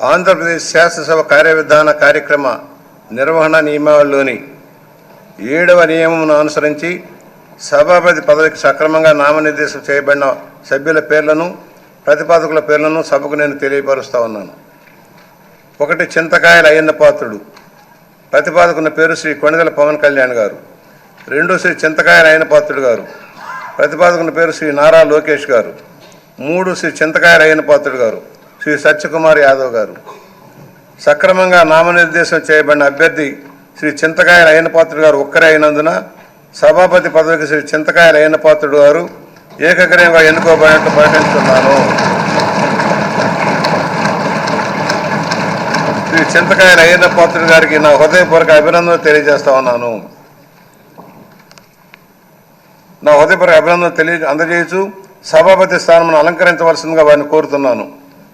ఆంధ్రప్రదేశ్ శాసనసభ కార్యవిధాన కార్యక్రమ నిర్వహణ నియమావళిలోని ఏడవ నియమమును అనుసరించి సభాపతి పదవికి సక్రమంగా నామనిర్దేశం చేయబడిన సభ్యుల పేర్లను ప్రతిపాదకుల పేర్లను సభకు నేను తెలియపరుస్తూ ఉన్నాను. ఒకటి చింతకాయల అయ్యన్న పాత్రుడు. ప్రతిపాదకున్న పేరు శ్రీ కొణిదల పవన్ కళ్యాణ్ గారు. రెండు శ్రీ చింతకాయల అయ్యన్న పాత్రుడు గారు. ప్రతిపాదకున్న పేరు శ్రీ నారా లోకేష్ గారు. మూడు శ్రీ చింతకాయల అయ్యన్న పాత్రుడు గారు. శ్రీ సత్యకుమార్ యాదవ్ గారు. సక్రమంగా నామనిర్దేశం చేయబడిన అభ్యర్థి శ్రీ చింతకాయల అయ్యనపాత్రుడు గారు ఒక్కరే అయినందున సభాపతి పదవికి శ్రీ చింతకాయల అయ్యనపాత్రుడు గారు ఏకగ్రీవంగా ఎన్నుకోబడినట్లు ప్రకటిస్తున్నాను. శ్రీ చింతకాయల అయ్యనపాత్రుడు గారికి నా హృదయపూర్వక అభినందనలు తెలియజేస్తా ఉన్నాను. నా హృదయపూర్వక అభినందనలు తెలియ అందజేయచ్చు సభాపతి స్థానం అలంకరించవలసిందిగా వారిని కోరుతున్నాను.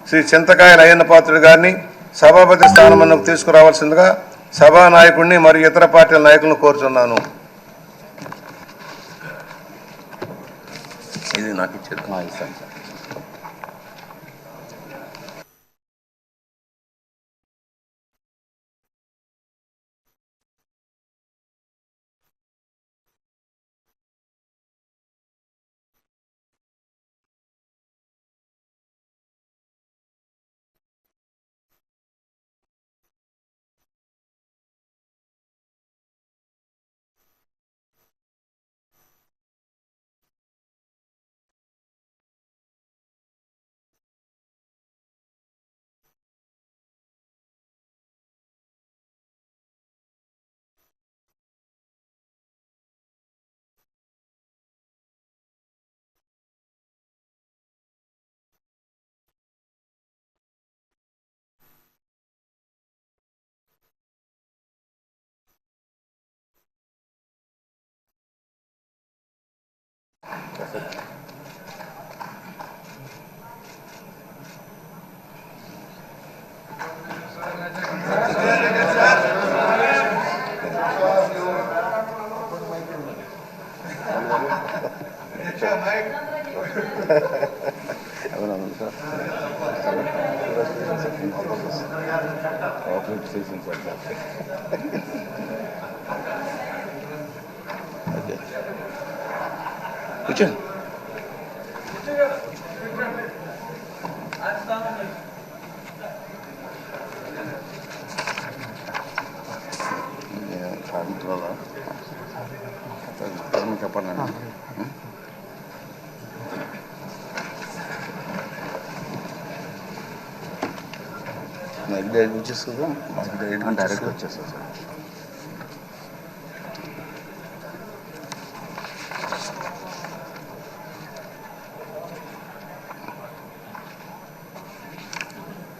శ్రీ చింతకాయల అయ్యన్న పాత్రుడు గారిని సభాపతి స్థానం తీసుకురావాల్సిందిగా సభా నాయకుడిని మరియు ఇతర పార్టీల నాయకులను కోరుతున్నాను ఇది నాకు ఇచ్చేది ఇస్తాను సార్ అవునవును సార్ ఆపరేట్ సాయంత్రాల చెప్పండి డైరెక్ట్ వచ్చేస్తుందా డైరెక్ట్ వచ్చేస్తుంది సార్